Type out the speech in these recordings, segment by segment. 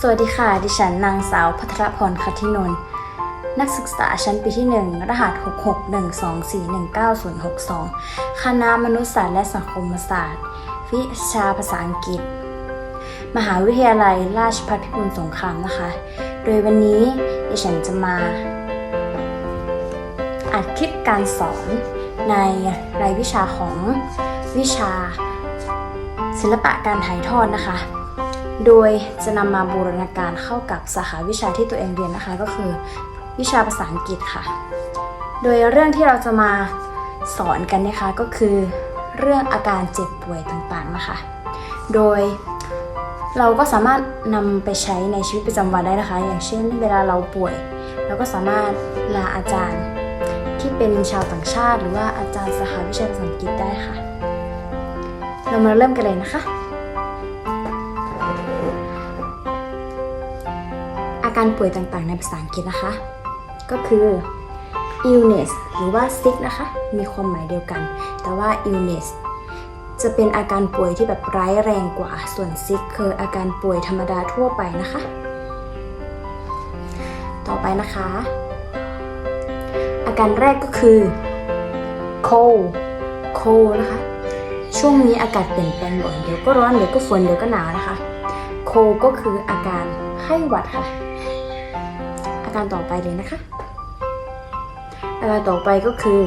สวัสดีค่ะ ดิฉันนางสาวพัทรพรคัทินนท์นักศึกษาชั้นปีที่ 1 รหัส 66124190062 คณะมนุษยศาสตร์และสังคมศาสตร์ วิชาภาษาอังกฤษ มหาวิทยาลัยราชภัฏพิบูลสงครามนะคะ โดยวันนี้ดิฉันจะมาอัดคลิปการสอนในรายวิชาของวิชาศิลปะการถ่ายทอดนะคะ โดยจะนำมาบูรณาการเข้ากับสาขาวิชาที่ตัวเองเรียนนะคะ ก็คือวิชาภาษาอังกฤษค่ะ โดยเรื่องที่เราจะมาสอนกันนะคะก็คือเรื่องอาการเจ็บป่วยต่างๆนะคะ โดยเราก็สามารถนำไปใช้ในชีวิตประจำวันได้นะคะ อย่างเช่น เวลาเราป่วย เราก็สามารถลาอาจารย์ที่เป็นชาวต่างชาติ หรือว่าอาจารย์สาขาวิชาภาษาอังกฤษได้ค่ะ เรามาเริ่มกันเลยนะคะ การป่วยต่างๆ ในภาษาอังกฤษนะคะ ก็คือ illness หรือว่า sick นะคะ มีความหมายเดียวกัน แต่ว่า illness จะเป็นอาการป่วยที่แบบร้ายแรงกว่า ส่วน sick คืออาการป่วยธรรมดาทั่วไปนะคะ ต่อไปนะคะ อาการแรกก็คือ cold cold นะคะ ช่วงนี้อากาศเปลี่ยนแปลงบ่อย เดี๋ยวก็ร้อน เดี๋ยวก็ฝน เดี๋ยวก็หนาวนะคะโคก็คืออาการไข้หวัดค่ะ การต่อไปเลยนะคะ อาการต่อไปก็คือ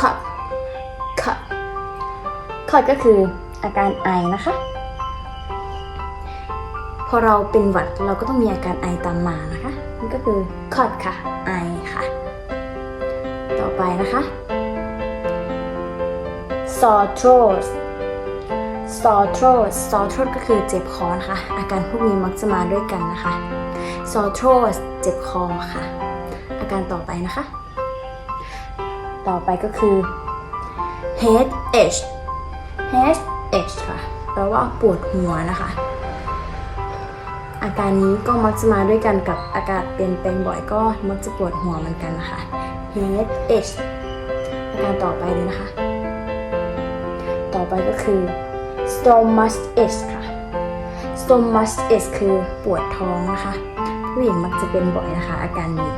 cut cut cut ก็คืออาการไอนะคะ พอเราเป็นหวัดเราก็ต้องมีอาการไอตามมานะคะนั่นก็คือ cut ค่ะ ไอค่ะ ต่อไปนะคะ sore throat sore throat sore throat ก็คือเจ็บคอนะคะ อาการพวกนี้มักจะมาด้วยกันนะคะ sore throat เจ็บคอค่ะ อาการต่อไปนะคะ ต่อไปก็คือ headache headache ค่ะแปลว่าปวดหัวนะคะ อาการนี้ก็มักจะมาด้วยกันกับอากาศเปลี่ยนแปลงบ่อยก็มักจะปวดหัวเหมือนกันนะคะ headache อาการต่อไปเลยนะคะ ต่อไปก็คือ stomach ache ค่ะ stomach ache คือปวดท้องนะคะ ผู้หญิงมักจะเป็นบ่อยนะคะ อาการนี้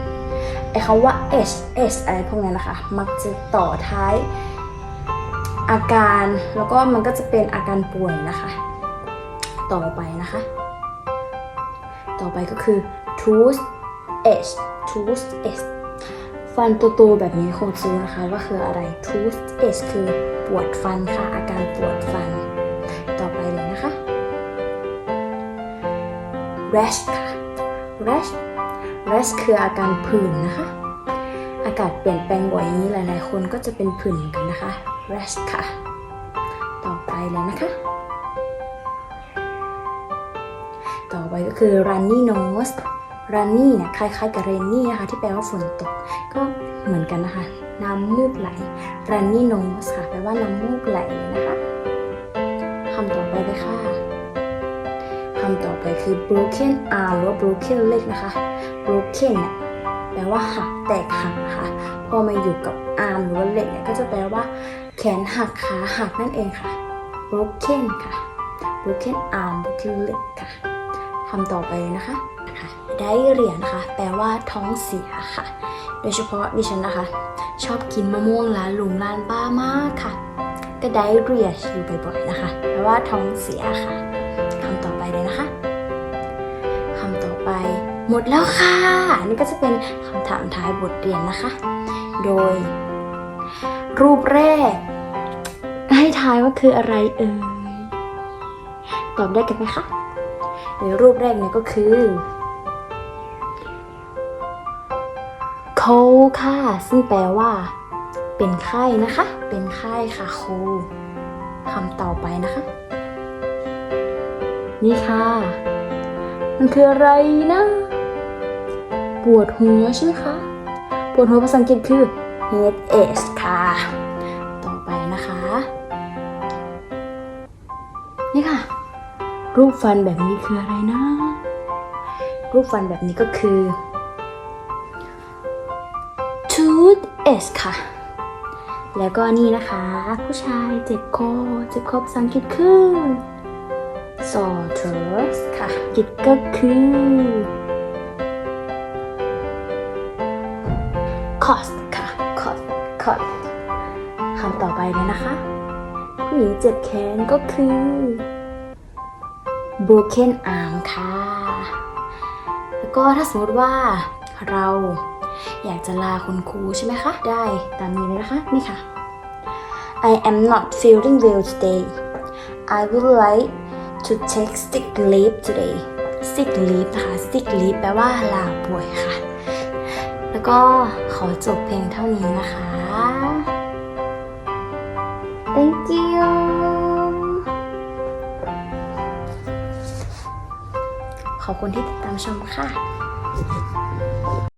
ไอ้คำว่า h h อะไรพวกนั้นะคะ มักจะต่อท้าย อาการแล้วก็มันก็จะเป็นอาการป่วยนะคะ ต่อไปนะคะ ต่อไปก็คือ tooth h tooth h ฟันโตๆแบบนี้คงจะรู้นะคะว่าคืออะไร tooth h คือปวดฟันค่ะ อาการปวดฟัน ต่อไปเลยนะคะ rash ค่ะ rash rash คืออาการผื่นนะคะ อากาศเปลี่ยนแปลงบ่อยนี้หลาย ๆ คนก็จะเป็นผื่นกันนะคะ rash ค่ะ ต่อไปเลยนะคะ ต่อไปก็คือ runny nose runny เนี่ยคล้ายๆกับ rainy นะคะที่แปลว่าฝนตก ก็เหมือนกันนะคะ น้ำมูกไหล runny nose ค่ะแปลว่าน้ำมูกไหลเลยนะคะคำต่อไปเลยค่ะำต่อไปคือ broken arm หรือ broken leg นะคะ broken เนี่ยแปลว่าหักแตกหักค่ะพอมาอยู่กับ arm หรือว่า leg เนี่ยก็จะแปลว่า แขนหักขาหักนั่นเองค่ะ broken ค่ะ broken arm broken leg ค่ะคำต่อไปเลยนะคะค่ะได้เหรียญนะคะแปลว่าท้องเสียค่ะ โดยเฉพาะดิฉันนะคะ ชอบกินมะม่วงร้านลุงร้านป้ามากค่ะ ก็ได้เรียอยู่บ่อยๆนะคะ แปลว่าท้องเสียค่ะ หมดแล้วค่ะอันนี้ก็จะเป็นคำถามท้ายบทเรียนนะคะ โดย รูปแรก ให้ทายว่าคืออะไรเอ่ยตอบได้กันไหมคะโดยรูปแรกเนี่ยก็คือโคค่ะ ซึ่งแปลว่า เป็นไข้นะคะ เป็นไข้ค่ะโคคำต่อไปนะคะ นี่ค่ะ มันคืออะไรนะ ปวดหัวใช่ไหมคะ ปวดหัวภาษาอังกฤษคือ headache ค่ะ ต่อไปนะคะ นี่ค่ะ รูปฟันแบบนี้คืออะไรนะ รูปฟันแบบนี้ก็คือ tooth ache ค่ะ แล้วก็นี่นะคะ ผู้ชายเจ็บคอ เจ็บคอภาษาอังกฤษคือ sore throat ค่ะกิดก็คือ cost ค่ะ cost cost คำต่อไปเลยนะคะผู้หญิงเจ็บแขนก็คือ broken arm ค่ะ แล้วก็ถ้าสมมติว่าเราอยากจะลาคุณครูใช่ไหมคะ ได้ตามนี้เลยนะคะ นี่ค่ะ I am not feeling well today I would like to take sick leave today sick leave นะคะ sick leave แปลว่าลาป่วยค่ะ แล้วก็ขอจบเพลงเท่านี้นะคะ thank you ขอบคุณที่ติดตามชมค่ะ